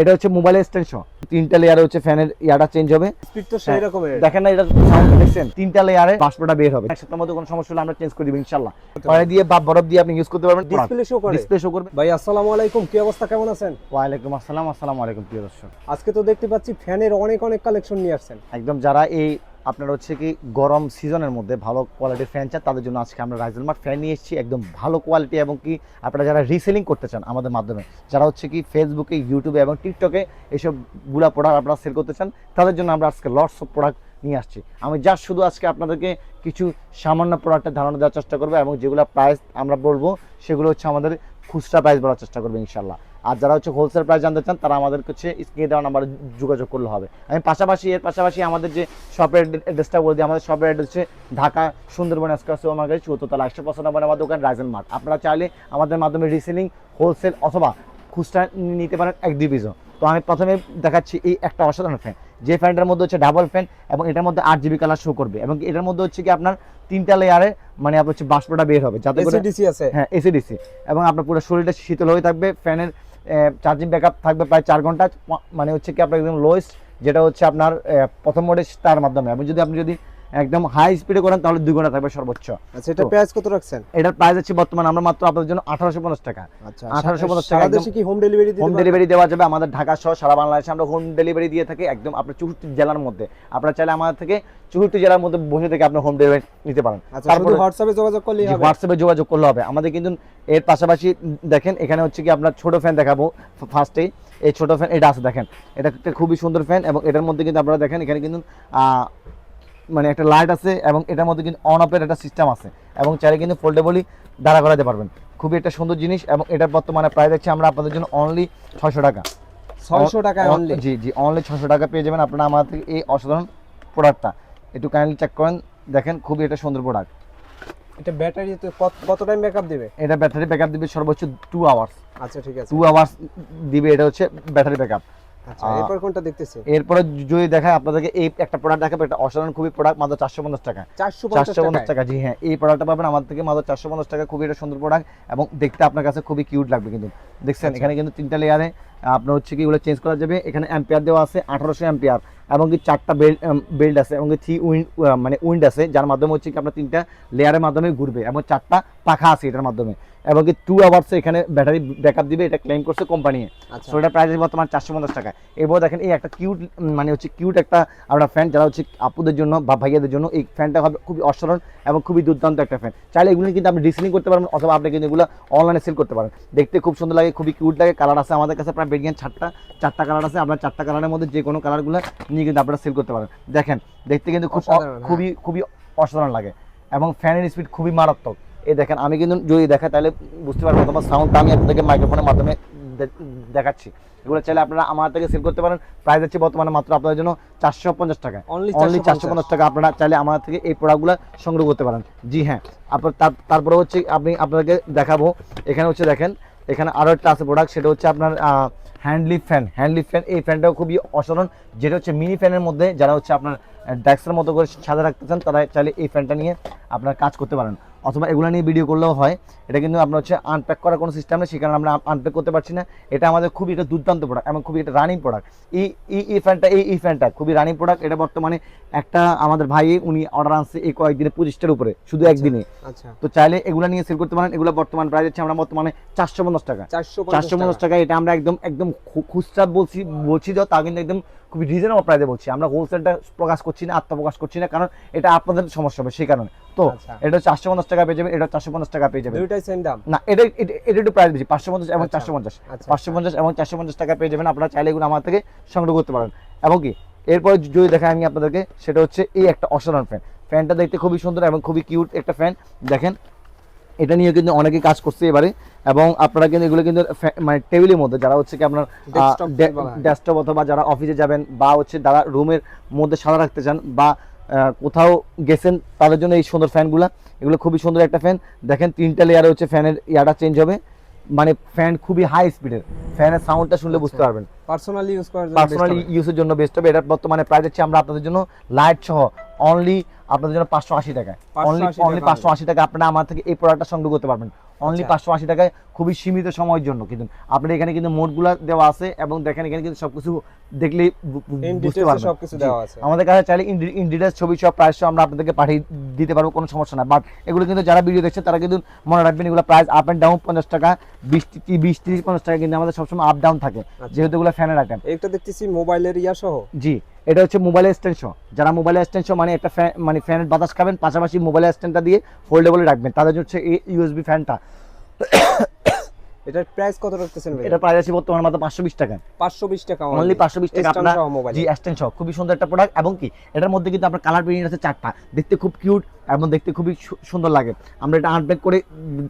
এটা হচ্ছে mobile stand সহ তিনটা লেয়ারে হচ্ছে ফ্যানের ইয়াটা চেঞ্জ হবে। স্পিড তো সেই রকমের। দেখেন না এটা সাউন্ড দেখছেন? তিনটা লেয়ারে বাষ্পটা বের হবে। একসাথে মধ্যে কোনো সমস্যা হলে আমরা চেঞ্জ করে দিব ইনশাআল্লাহ। পরে। দিয়ে বা বরফ দিয়ে আপনি ইউজ করতে পারবেন। ডিসপ্লে শো করে। ডিসপ্লে শো করবে। ভাই আসসালামু আলাইকুম। কি অবস্থা? কেমন আছেন? ওয়ালাইকুম আসসালাম। আসসালামু আলাইকুম প্রিয় দর্শক। আজকে তো দেখতে পাচ্ছি ফ্যানের অনেক অনেক কালেকশন নিয়ে আসছেন। একদম যারা এই আপনার হচ্ছে কি গরম সিজনের মধ্যে ভালো কোয়ালিটির ফ্যান চান, তাদের জন্য আজকে আমরা রাইজেল মার্ট ফ্যান নিয়ে এসেছি, একদম ভালো কোয়ালিটি এবং কি আপনারা যারা রিসেলিং করতে চান আমাদের মাধ্যমে, যারা হচ্ছে কি ফেসবুকে ইউটিউবে এবং টিকটকে এইসবগুলা প্রোডাক্ট আপনারা সেল করতে চান, তাদের জন্য আমরা আজকে লটস অফ প্রোডাক্ট নিয়ে আসছি। আমি জাস্ট শুধু আজকে আপনাদেরকে কিছু সামান্য প্রোডাক্টের ধারণা দেওয়ার চেষ্টা করব এবং যেগুলো প্রাইস আমরা বলব, সেগুলো হচ্ছে আমাদের খুচরা প্রাইস বলার চেষ্টা করব ইনশাল্লাহ আর যারা হচ্ছে হোলসেল প্রাইস জানতে চান তারা আমাদের হচ্ছে স্ক্রিনে দেওয়া নাম্বারে যোগাযোগ করলে হবে। আমি পাশাপাশি এর পাশাপাশি আমাদের যে শপের অ্যাড্রেসটা বলে দিই আমাদের শপের অ্যাড্রেস হচ্ছে ঢাকা সুন্দরবন এক্সপ্রেস মার্কেট চৌদ্দতলা একশো পঁচানব্বই আমার দোকান রাইজেন মার্ট আপনারা চাইলে আমাদের মাধ্যমে রিসেলিং হোলসেল অথবা খুচরা নিতে পারেন এক দুই পিসও তো আমি প্রথমে দেখাচ্ছি এই একটা অসাধারণ ফ্যান যে ফ্যানটার মধ্যে হচ্ছে ডাবল ফ্যান এবং এটার মধ্যে আট জিবি কালার শো করবে। এবং এটার মধ্যে হচ্ছে কি আপনার তিনটা লেয়ারে মানে আপনার হচ্ছে বাষ্পটা বের হবে। যাতে করে এসিডিসি আছে। হ্যাঁ এসিডিসি এবং আপনার পুরো শরীরটা শীতল হয়ে থাকবে ফ্যানের চার্জিং ব্যাকআপ থাকবে প্রায় চার ঘণ্টা মানে হচ্ছে কি আপনার একদম লোয়েস্ট যেটা হচ্ছে আপনার প্রথম মোডে তার মাধ্যমে। এবং যদি, আপনি যদি একদম হাই স্পিডে করেন তাহলে দুই ঘণ্টা থাকবে সর্বোচ্চ। আচ্ছা এটা প্রাইস কত রাখছেন? এটার প্রাইস আছে বর্তমানে আমরা মাত্র আপনাদের জন্য আঠারোশো পঞ্চাশ টাকা। আচ্ছা 1850 টাকা দেশে কি হোম ডেলিভারি দিতে হোম ডেলিভারি দেওয়া যাবে আমাদের ঢাকা সহ সারা বাংলাদেশে। আমরা হোম ডেলিভারি দিয়ে থাকি একদম আপনার চৌষট্টি জেলার মধ্যে। আপনারা চাইলে আমাদের থেকে চৌষট্টি জেলার মধ্যে বসে থেকে আপনি হোম ডেলিভারি নিতে পারেন। আচ্ছা শুধু হোয়াটসঅ্যাপে যোগাযোগ করলেই হবে। হোয়াটসঅ্যাপে যোগাযোগ করলে হবে। আমাদের কিন্তু এর পাশাপাশি দেখেন এখানে হচ্ছে কি আপনার ছোট ফ্যান দেখাবো ফার্স্টে এই। ছোট ফ্যান এটা আছে দেখেন। এটা একটা খুবই সুন্দর ফ্যান এবং এটার মধ্যে কিন্তু আপনারা দেখেন এখানে কিন্তু মানে একটা লাইট আছে এবং এটার মধ্যে কিন্তু অন অফের একটা সিস্টেম আছে এবং চাইলে কিন্তু ফোল্ডেবলই দাঁড়া করাতে পারবেন। খুবই একটা সুন্দর জিনিস এবং এটার বর্তমানে প্রাইস আছে আমরা আপনাদের জন্য অনলি ছয়শো টাকা। 600 টাকা অনলি জি জি অনলি ছশো টাকা পেয়ে যাবেন আপনারা আমাদের থেকে এই অসাধারণ প্রোডাক্টটা একটু কাইন্ডলি চেক করেন দেখেন খুবই একটা সুন্দর প্রোডাক্ট এটা ব্যাটারি কত টাইম ব্যাকআপ দিবে? এটা ব্যাটারি ব্যাকআপ দিবে সর্বোচ্চ টু আওয়ার্স আচ্ছা ঠিক আছে। টু আওয়ার্স দিবে এটা হচ্ছে ব্যাটারি ব্যাকআপ এরপর কোনটা দেখতেছি? এরপরে যদি দেখায় আপনাদেরকে এই একটা প্রোডাক্ট দেখাবে অসাধারণ খুবই প্রোডাক্ট মাত্র চারশো পঞ্চাশ টাকা। চারশো পঞ্চাশ টাকা জি হ্যাঁ এই প্রোডাক্টটা পাবেন আমাদের থেকে মাত্র চারশো পঞ্চাশ টাকা খুবই একটা সুন্দর প্রোডাক্ট এবং দেখতে আপনার কাছে খুবই কিউট লাগবে কিন্তু। দেখছেন আচ্ছা। এখানে কিন্তু তিনটা লেয়ারে আপনার হচ্ছে কি এগুলো চেঞ্জ করা যাবে। এখানে অ্যাম্পিয়ার দেওয়া আছে আঠারোশো অ্যাম্পিয়ার এবং কি চারটা বেল্ট বেল্ট আছে এবং থ্রি উইন্ড মানে উইন্ড আছে যার মাধ্যমে হচ্ছে কি আপনার তিনটা লেয়ারের মাধ্যমে ঘুরবে এবং চারটা পাখা আছে এটার মাধ্যমে। এবং কি টু আওয়ার্স এখানে ব্যাটারি ব্যাকআপ দিবে এটা ক্লেম করছে কোম্পানি আচ্ছা। সো এটা প্রাইস বর্তমান চারশো পঞ্চাশ টাকা। এরপর দেখেন এই একটা কিউট মানে হচ্ছে কিউট একটা আমরা ফ্যান যারা হচ্ছে আপুদের জন্য বা ভাইয়াদের জন্য এই ফ্যানটা হবে খুবই অসাধারণ এবং খুবই দুর্দান্ত একটা ফ্যান চাইলে এগুলো কিন্তু আপনি ডিসেলিং করতে পারবেন অথবা আপনি কিন্তু এগুলো অনলাইনে সেল করতে পারেন। দেখতে খুব সুন্দর লাগে খুবই কিউট লাগে কালার আছে আমাদের কাছে প্রায় বেরিয়ান চারটা চারটা কালার আছে। আপনার চারটা কালারের মধ্যে যে কোনো কালারগুলো নিয়ে কিন্তু আপনারা সেল করতে পারেন দেখেন দেখতে কিন্তু খুব হ্যাঁ। খুবই খুবই অসাধারণ লাগে এবং ফ্যানের স্পিড খুবই মারাত্মক। এই দেখেন আমি কিন্তু যদি দেখাই তাহলে বুঝতে পারবেন তোমার সাউন্ডটা আমি আপনাদেরকে মাইক্রোফোনের মাধ্যমে দেখাচ্ছি। এগুলো চাইলে আপনারা আমার থেকে সেল করতে পারেন। প্রাইস হচ্ছে বর্তমানে মাত্র আপনাদের জন্য চারশো পঞ্চাশ টাকা। অনলি অনলি চারশো পঞ্চাশ। টাকা আপনারা চাইলে আমার থেকে এই প্রোডাক্টগুলো সংগ্রহ করতে পারেন। জি হ্যাঁ আপনার তারপরে হচ্ছে আপনি আপনাদেরকে দেখাবো। এখানে হচ্ছে দেখেন এখানে আরও একটা আছে প্রোডাক্ট সেটা হচ্ছে আপনার হ্যান্ডলি ফ্যান হ্যান্ডলি ফ্যান এই ফ্যানটাও খুবই অসাধারণ। যেটা হচ্ছে মিনি ফ্যানের মধ্যে যারা হচ্ছে আপনার ডেস্কের মতো করে সাজা রাখতে চান, তারা চাইলে এই ফ্যানটা নিয়ে আপনার কাজ করতে পারেন। অথবা এগুলো নিয়ে ভিডিও করলেও হয়। এটা কিন্তু আপনার হচ্ছে আনপ্যাক করার কোনো সিস্টেম নেই সেখানে আমরা আনপ্যাক করতে পারছি না। এটা আমাদের খুবই একটা দুর্দান্ত প্রোডাক্ট এবং খুবই একটা রানিং প্রোডাক্ট এই এই এই ফ্যানটা এই এই ফ্যানটা খুবই রানিং প্রোডাক্ট এটা বর্তমানে একটা আমাদের ভাই উনি অর্ডার আনছে এই কয়েকদিনে পঁচিশটার উপরে শুধু একদিনে। আচ্ছা। তো চাইলে এগুলো নিয়ে সেল করতে পারেন। এগুলো বর্তমান প্রাইস হচ্ছে আমরা বর্তমানে চারশো পঞ্চাশ টাকা। 450 চারশো পঞ্চাশ টাকা এটা আমরা একদম একদম খুচরা বলছি বলছি তো তা কিন্তু একদম খুবই রিজনেবল প্রাইসে বলছি। আমরা হোলসেলটা প্রকাশ করছি না আত্মপ্রকাশ করছি না কারণ এটা আপনাদের সমস্যা হবে সেই কারণে। তো আচ্ছা। এটা চারশো পঞ্চাশ টাকা পেয়ে যাবেন এটা চারশো পঞ্চাশ টাকা পেয়ে যাবেন। দুইটাই সেম দাম? না এটা এটা- একটু প্রাইস বেশি পাঁচশো পঞ্চাশ এবং আচ্ছা, চারশো পঞ্চাশ। আচ্ছা, পাঁচশো পঞ্চাশ এবং চারশো পঞ্চাশ টাকা পেয়ে যাবেন আপনারা চাইলে এগুলো আমার থেকে সংগ্রহ করতে পারেন। এবং কি এরপরে যদি দেখাই আমি আপনাদেরকে সেটা হচ্ছে এই একটা অসাধারণ ফ্যান ফ্যানটা দেখতে খুবই সুন্দর এবং খুবই কিউট একটা ফ্যান দেখেন এটা নিয়ে কিন্তু অনেকে কাজ করছে এবারে। এবং আপনারা কিন্তু এগুলো কিন্তু মানে টেবিলের মধ্যে যারা হচ্ছে কি আপনার ডেস্কটপ অথবা যারা অফিসে যাবেন বা হচ্ছে যারা রুমের মধ্যে সাদা রাখতে চান বা কোথাও গেছেন তাদের জন্য এই সুন্দর ফ্যানগুলো। এগুলো খুবই সুন্দর একটা ফ্যান। দেখেন তিনটা লেয়ারে হচ্ছে ফ্যানের ইয়াটা চেঞ্জ হবে। মানে ফ্যান খুবই হাই স্পিডের ফ্যানের সাউন্ডটা শুনলে বুঝতে আচ্ছা। পারবেন। পার্সোনালি ইউজ করার জন্য পার্সোনালি ইউজের জন্য বেস্ট হবে। এটা বর্তমানে প্রাইস হচ্ছে আমরা আপনাদের জন্য লাইট সহ। অনলি আপনাদের জন্য পাঁচশো আশি টাকা অনলি অনলি পাঁচশো আশি টাকা আপনারা আমার থেকে এই প্রোডাক্টটা সংগ্রহ করতে পারবেন। অনলি আচ্ছা। পাঁচশো আশি টাকায় খুবই সীমিত সময়ের জন্য। কিন্তু আপনার এখানে কিন্তু মোডগুলো দেওয়া আছে এবং দেখেন এখানে কিন্তু সবকিছু দেখলেই বুঝতে পারবেন। সবকিছু দেওয়া আছে। আমাদের কাছে চাইলে ইন ডিটেলস ছবি সব প্রাইস আমরা আপনাদেরকে পাঠিয়ে দিতে পারব কোনো সমস্যা না বাট এগুলো কিন্তু যারা ভিডিও দেখছে তারা কিন্তু মনে রাখবেন এগুলো প্রাইস আপ অ্যান্ড ডাউন পঞ্চাশ টাকা বিশ বিশ তিরিশ পঞ্চাশ টাকা কিন্তু আমাদের সবসময় আপ ডাউন থাকে। আচ্ছা। যেহেতু এগুলো ফ্যানের আইটেম একটা দেখতেছি মোবাইলের ইয়া সহ জি। এটা হচ্ছে মোবাইল এক্সটেনশন যারা মোবাইল এক্সটেনশন মানে একটা ফ্যান মানে ফ্যানের বাতাস খাবেন পাশাপাশি মোবাইল স্ট্যান্ডটা দিয়ে ফোল্ডেবলে রাখবেন। তাদের হচ্ছে এই ইউএসবি ফ্যানটা এটার প্রাইস কত রাখতেছেন ভাই? এটা প্রাইস আছে বর্তমানে মাত্র পাঁচশো বিশ টাকা। 520 টাকা অনলি পাঁচশো বিশ টাকা Stand আপনার মোবাইল জি এক্সটেন্ড সহ খুবই সুন্দর একটা প্রোডাক্ট এবং কি এটার মধ্যে কিন্তু আপনার কালার ভেরিয়েন্ট আছে চারটা। দেখতে খুব কিউট এবং দেখতে খুবই সুন্দর লাগে। আমরা এটা আনপ্যাক করে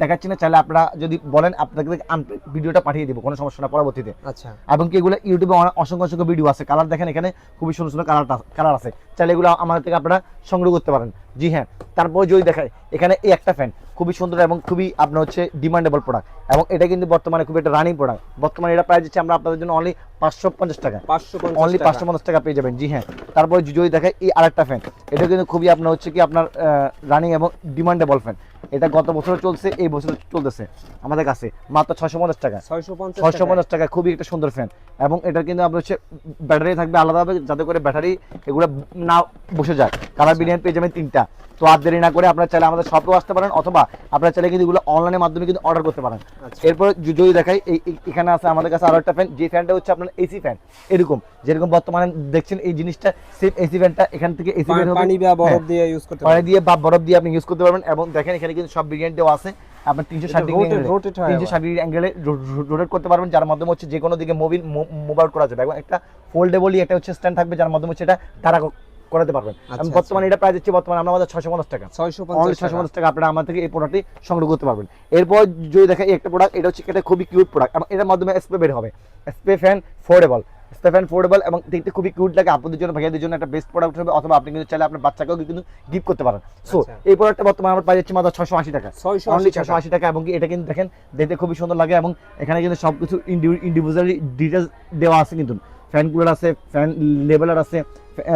দেখাচ্ছি না চাইলে আপনারা যদি বলেন আপনাকে আনপ্যাক ভিডিওটা পাঠিয়ে দিব কোনো সমস্যা না পরবর্তীতে। আচ্ছা। এবং কি এগুলো ইউটিউবে অসংখ্য অসংখ্য ভিডিও আছে কালার দেখেন এখানে খুবই সুন্দর সুন্দর কালারটা কালার আছে। চাইলে এগুলো আমাদের থেকে আপনারা সংগ্রহ করতে পারেন। জি হ্যাঁ তারপর যদি দেখায় এখানে এই একটা ফ্যান খুবই সুন্দর এবং খুবই আপনার হচ্ছে ডিমান্ডেবল প্রোডাক্ট এবং এটা কিন্তু বর্তমানে খুবই একটা রানিং প্রোডাক্ট বর্তমানে এটা প্রাইস দিচ্ছি আমরা আপনাদের জন্য অনলি পাঁচশো পঞ্চাশ টাকা। 550 অনলি পাঁচশো পঞ্চাশ টাকা পেয়ে যাবেন। জি হ্যাঁ। তারপরে যদি দেখায় এই আরেকটা ফ্যান এটা কিন্তু খুবই আপনার হচ্ছে কি আপনার রানিং এবং ডিমান্ডেবল ফ্যান এটা গত বছর চলছে এই বছর চলতেছে আমাদের কাছে। মাত্র ছশো পঞ্চাশ টাকা। ছয়শো পঞ্চাশ টাকা। খুবই একটা সুন্দর ফ্যান এবং এটা কিন্তু আপনার হচ্ছে ব্যাটারি থাকবে আলাদাভাবে যাতে করে ব্যাটারি এগুলো না বসে যায়। কালার বিরিয়ানি পেয়ে যাবেন তিনটা। তো আর দেরি না করে আপনারা চাইলে আমাদের শপেও আসতে পারেন অথবা আপনারা চাইলে কিন্তু এগুলো অনলাইনের মাধ্যমে কিন্তু অর্ডার করতে পারেন। আচ্ছা। এরপর যদি দেখাই এই এখানে আছে আমাদের কাছে আরও একটা ফ্যান যে ফ্যানটা হচ্ছে আপনার এসি ফ্যান এরকম যেরকম বর্তমানে দেখছেন এই জিনিসটা সেম এসি ফ্যানটা এখান থেকে এসি ফ্যান পানি বা বরফ হ্যাঁ। দিয়ে ইউজ করতে পানি দিয়ে বা বরফ দিয়ে আপনি ইউজ করতে পারবেন। এবং দেখেন এখানে কিন্তু সব ভেরিয়েন্ট দেওয়া আছে। আপনার তিনশো ষাট ডিগ্রি তিনশো ষাট ডিগ্রি অ্যাঙ্গেলে রোটেট করতে পারবেন যার মাধ্যমে হচ্ছে যে কোনো দিকে মোবিল মুভ আউট করা যাবে। এবং একটা ফোল্ডেবলই একটা হচ্ছে স্ট্যান্ড থাকবে যার মাধ্যমে হচ্ছে এটা তারা করাতে পারবেন। আচ্ছা, এবং বর্তমানে এটা প্রাইস হচ্ছে বর্তমানে আমরা আমাদের ছশো পঞ্চাশ টাকা। 650 অনলি ছশো পঞ্চাশ টাকা আপনারা আমার থেকে এই প্রোডাক্টটি সংগ্রহ করতে পারবেন। এরপর যদি দেখেন একটা প্রোডাক্ট এটা হচ্ছে এটা খুবই কিউট প্রোডাক্ট এবং এটার মাধ্যমে স্প্রে বের হবে। Spray fan foldable spray fan foldable এবং দেখতে খুবই কিউট লাগে। আপনাদের জন্য ভাইয়াদের জন্য একটা বেস্ট প্রোডাক্ট হবে অথবা আপনি কিন্তু চাইলে আপনার বাচ্চাকেও কিন্তু গিফট করতে পারেন। সো আচ্ছা। এই প্রোডাক্টটা বর্তমানে আমরা পাই যাচ্ছি মাত্র ছশো আশি টাকা। অনলি ছশো আশি টাকা এবং এটা কিন্তু দেখেন দেখতে খুবই সুন্দর লাগে এবং এখানে কিন্তু সব কিছু ইন্ডিভিজুয়ালি ডিটেলস দেওয়া আছে কিন্তু। ফ্যান কুলার আছে ফ্যান লেভেলার আছে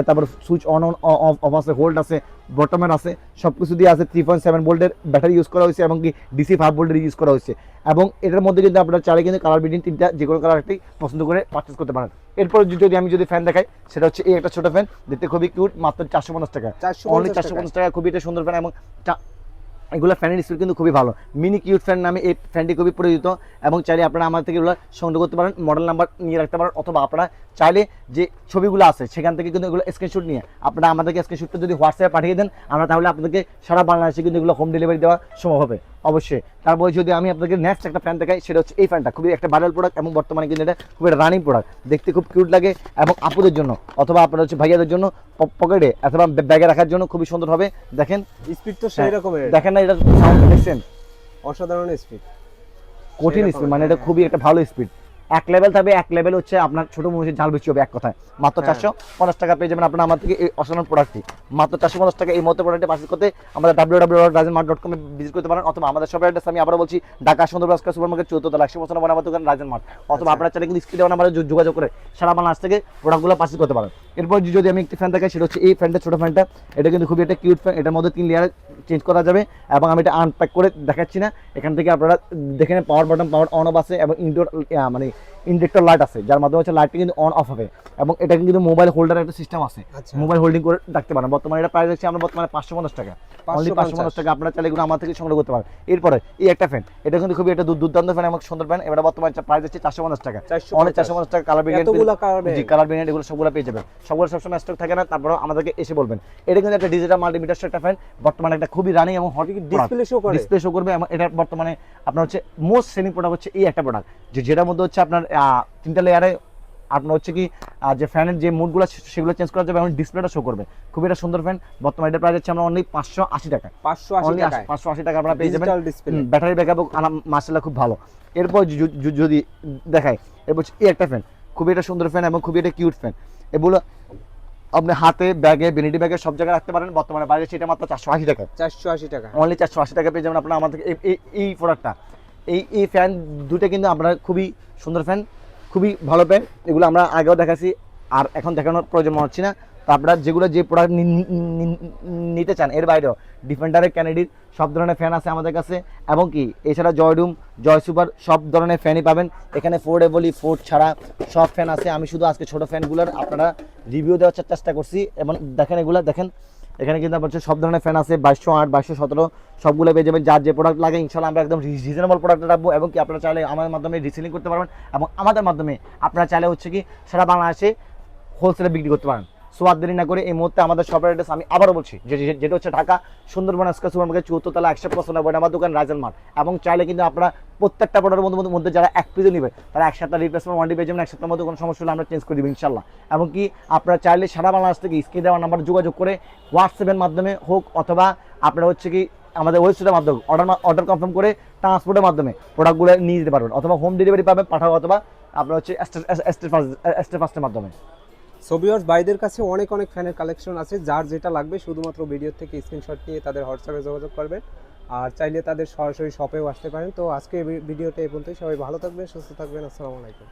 তারপর switch on on off off আছে হোল্ড আছে বটমের আছে সব কিছু দিয়ে আছে থ্রি পয়েন্ট সেভেন ভোল্টের ব্যাটারি ইউজ করা হয়েছে এবং কি ডিসি ফাইভ ভোল্টের ইউজ করা হয়েছে। এবং এটার মধ্যে কিন্তু আপনারা চাইলে কিন্তু কালার বিডিং তিনটা যে কোনো কালার একটাই পছন্দ করে পারচেস করতে পারেন। এরপর যদি আমি যদি ফ্যান দেখাই সেটা হচ্ছে এই একটা ছোট ফ্যান দেখতে খুবই কিউট মাত্র চারশো পঞ্চাশ টাকা। অনলি চারশো পঞ্চাশ টাকা খুবই একটা সুন্দর ফ্যান এবং এগুলো ফ্যানের স্পিড কিন্তু খুবই ভালো। মিনি কিউট ফ্যান নামে এই ফ্যানটি খুবই পরিচিত এবং চাইলে আপনারা আমার থেকে এগুলো সংগ্রহ করতে পারেন মডেল নাম্বার নিয়ে রাখতে পারেন অথবা আপনারা চাইলে যে ছবিগুলো আছে সেখান থেকে কিন্তু এগুলো স্ক্রিনশট নিয়ে আপনারা আমাদেরকে স্ক্রিনশটটা যদি হোয়াটসঅ্যাপে পাঠিয়ে দেন, আমরা তাহলে আপনাদেরকে সারা বাংলাদেশে কিন্তু এগুলো হোম ডেলিভারি দেওয়া সম্ভব হবে। অবশ্যই। তারপরে যদি আমি আপনাকে নেক্সট একটা ফ্যান দেখাই সেটা হচ্ছে এই ফ্যানটা খুবই একটা ভাইরাল প্রোডাক্ট এবং বর্তমানে কিন্তু এটা খুব একটা রানিং প্রোডাক্ট দেখতে খুব কিউট লাগে এবং আপুদের জন্য অথবা আপনার হচ্ছে ভাইয়াদের জন্য পকেটে অথবা ব্যাগে রাখার জন্য খুবই সুন্দর হবে। দেখেন স্পিড তো সেই রকমের। দেখেন না এটা সাউন্ড দেখছেন? অসাধারণ স্পিড কঠিন স্পিড মানে এটা হ্যাঁ। খুবই একটা ভালো স্পিড এক লেভেল থাকবে এক লেভেল হচ্ছে আপনার ছোট মহিষের ঝাল বেশি হবে এক কথায়। মাত্র হ্যাঁ। চারশো পঞ্চাশ টাকা পেয়ে যাবেন আপনার আমার থেকে এই অসাধারণ প্রোডাক্টটি মাত্র চারশো পঞ্চাশ টাকা এই মতো প্রোডাক্টটি পার্সেল করতে আমাদের W W Rajen mart dot কমে ভিজিট করতে পারেন অথবা আমাদের সব অ্যাড্রেস আমি আবারও বলছি ঢাকা সুন্দর বাস্কার সুপার মার্কেট চৌদ্দ তলা একশো বছর আমার দোকান রাজেন মার্ট অথবা আপনার চ্যানেল কিন্তু স্ক্রিনে নাম্বারে যোগাযোগ করে সারা বাংলাদেশ থেকে প্রোডাক্টগুলো পার্সেল করতে পারেন। এরপর যদি আমি একটি ফ্যান দেখাই সেটা হচ্ছে এই ফ্যানটা ছোটো ফ্যানটা এটা কিন্তু খুবই একটা কিউট ফ্যান এটার মধ্যে তিন লেয়ার চেঞ্জ করা যাবে এবং আমি এটা আনপ্যাক করে দেখাচ্ছি না। এখান থেকে আপনারা দেখে power button power on off আছে এবং ইনডোর মানে ইন্ডেক্টর লাইট আছে যার মাধ্যমে হচ্ছে লাইটটা কিন্তু অন অফ হবে এবং এটা কিন্তু মোবাইল হোল্ডার একটা সিস্টেম আছে। আচ্ছা। মোবাইল হোল্ডিং করে রাখতে পারেন। বর্তমানে এটা প্রাইস হচ্ছে আমরা বর্তমানে পাঁচশো পঞ্চাশ টাকা। অনলি পাঁচশো পঞ্চাশ। টাকা আপনারা চাইলে এগুলো আমার থেকে সংগ্রহ করতে পারেন। এরপরে এই একটা ফ্যান এটা কিন্তু খুবই একটা দুর্দান্ত ফ্যান এবং সুন্দর ফ্যান এবার বর্তমানে প্রাইস হচ্ছে চারশো পঞ্চাশ টাকা। অনেক চারশো পঞ্চাশ টাকা কালার এতগুলা কালার জি এগুলো সবগুলো পেয়ে যাবেন। সবগুলো সবসময় স্টক থাকে না তারপরে আমাদেরকে এসে বলবেন। এটা কিন্তু একটা ডিজিটাল মাল্টিমিটার একটা ফ্যান বর্তমানে একটা খুবই রানিং এবং হট ডিসপ্লে শো করে। ডিসপ্লে শো করবে এবং এটা বর্তমানে আপনার হচ্ছে মোস্ট সেলিং প্রোডাক্ট হচ্ছে এই একটা প্রোডাক্ট যে যেটার মধ্যে হচ্ছে আপনার তিনটা লেয়ারে আপনার হচ্ছে কি যে ফ্যানের যে মুডগুলো সেগুলো চেঞ্জ করা যাবে এবং ডিসপ্লেটা শো করবে। খুবই একটা সুন্দর ফ্যান বর্তমানে এটা প্রাইস হচ্ছে আমরা অনলি পাঁচশো আশি টাকা 580 অনলি টাকায়। পাঁচশো আশি টাকা আপনারা পেয়ে যাবেন। ব্যাটারি ব্যাকআপ মাসাল্লাহ খুব ভালো। এরপর যদি দেখায় এরপর হচ্ছে এই একটা ফ্যান খুবই একটা সুন্দর ফ্যান এবং খুবই একটা কিউট ফ্যান এগুলো আপনি হাতে ব্যাগে বেনিটি ব্যাগে সব জায়গায় রাখতে পারেন। বর্তমানে বাইরে সেটা মাত্র চারশো আশি টাকা। 480 টাকা। অনলি চারশো আশি টাকা পেয়ে যাবেন আপনার আমাদের এই- প্রোডাক্টটা এই এই ফ্যান দুটো কিন্তু আপনার খুবই সুন্দর ফ্যান খুবই ভালো ফ্যান এগুলো আমরা আগেও দেখাচ্ছি আর এখন দেখানোর প্রয়োজন মনে হচ্ছে না। আপনারা যেগুলো যে প্রোডাক্ট নিতে চান, এর বাইরেও ডিফেন্ডারের ক্যানেডির সব ধরনের ফ্যান আছে আমাদের কাছে। এবং কি, এছাড়া জয়ডুম জয় সুপার সব ধরনের ফ্যানই পাবেন। এখানে ফোর্ড এবলি ফোর্ড ছাড়া সব ফ্যান আছে। আমি শুধু আজকে ছোটো ফ্যানগুলোর আপনারা রিভিউ দেওয়ার চেষ্টা করছি। এবং দেখেন এগুলো, দেখেন, এখানে কিন্তু আপনার সব ধরনের ফ্যান আছে, বাইশশো আট, বাইশশো সতেরো সবগুলো পেয়ে যাবেন। যার যে প্রোডাক্ট লাগে, ইনশাল্লাহ আমরা একদম রিজনেবল প্রোডাক্ট রাখব। এবং কি, আপনারা চাইলে আমার মাধ্যমে রিসেলিং করতে পারবেন। এবং আমাদের মাধ্যমে আপনারা চাইলে হচ্ছে কি সারা বাংলাদেশে হোলসেলে বিক্রি করতে পারেন। সো আর দেরি না করে এই মুহূর্তে আমাদের শপের অ্যাড্রেস আমি আবারও বলছি যেটা হচ্ছে Dhaka Sundarban square super market চুয়াত্তর তলা একশো পঁচানব্বই বই আমার দোকান রাইজেল মার্ট। এবং চাইলে কিন্তু আপনারা প্রত্যেকটা প্রোডাক্টের মধ্যে মধ্যে- যারা এক পিসে নেবে, তারা এক সপ্তাহ রিপ্লেসমেন্ট ওয়ান পেয়ে যাবেন এক মধ্যে কোনো সমস্যা হলে আমরা চেঞ্জ করে দেবো ইনশাল্লাহ এবং কি আপনারা চাইলে সারা বাংলাদেশ থেকে স্ক্রিন দেওয়ার নাম্বার যোগাযোগ করে হোয়াটসঅ্যাপের মাধ্যমে হোক অথবা আপনারা হচ্ছে কি আমাদের ওয়েবসাইটের মাধ্যমে অর্ডার অর্ডার কনফার্ম করে ট্রান্সপোর্টের মাধ্যমে প্রোডাক্টগুলো নিয়ে যেতে পারবেন। অথবা হোম ডেলিভারি পাবেন, পাঠাও অথবা আপনার হচ্ছে এস্টে ফার্স্টের মাধ্যমে। সোবিয়ার্স ভাইদের কাছে অনেক অনেক ফ্যানের কালেকশন আছে। যার যেটা লাগবে, শুধুমাত্র ভিডিও থেকে স্ক্রিনশট নিয়ে তাদের হোয়াটসঅ্যাপে যোগাযোগ করবেন। আর চাইলে তাদের সরাসরি শপেও আসতে পারেন। তো আজকে ভিডিওটা এই পর্যন্তই। সবাই ভালো থাকবেন, সুস্থ থাকবেন। আসসালামু আলাইকুম।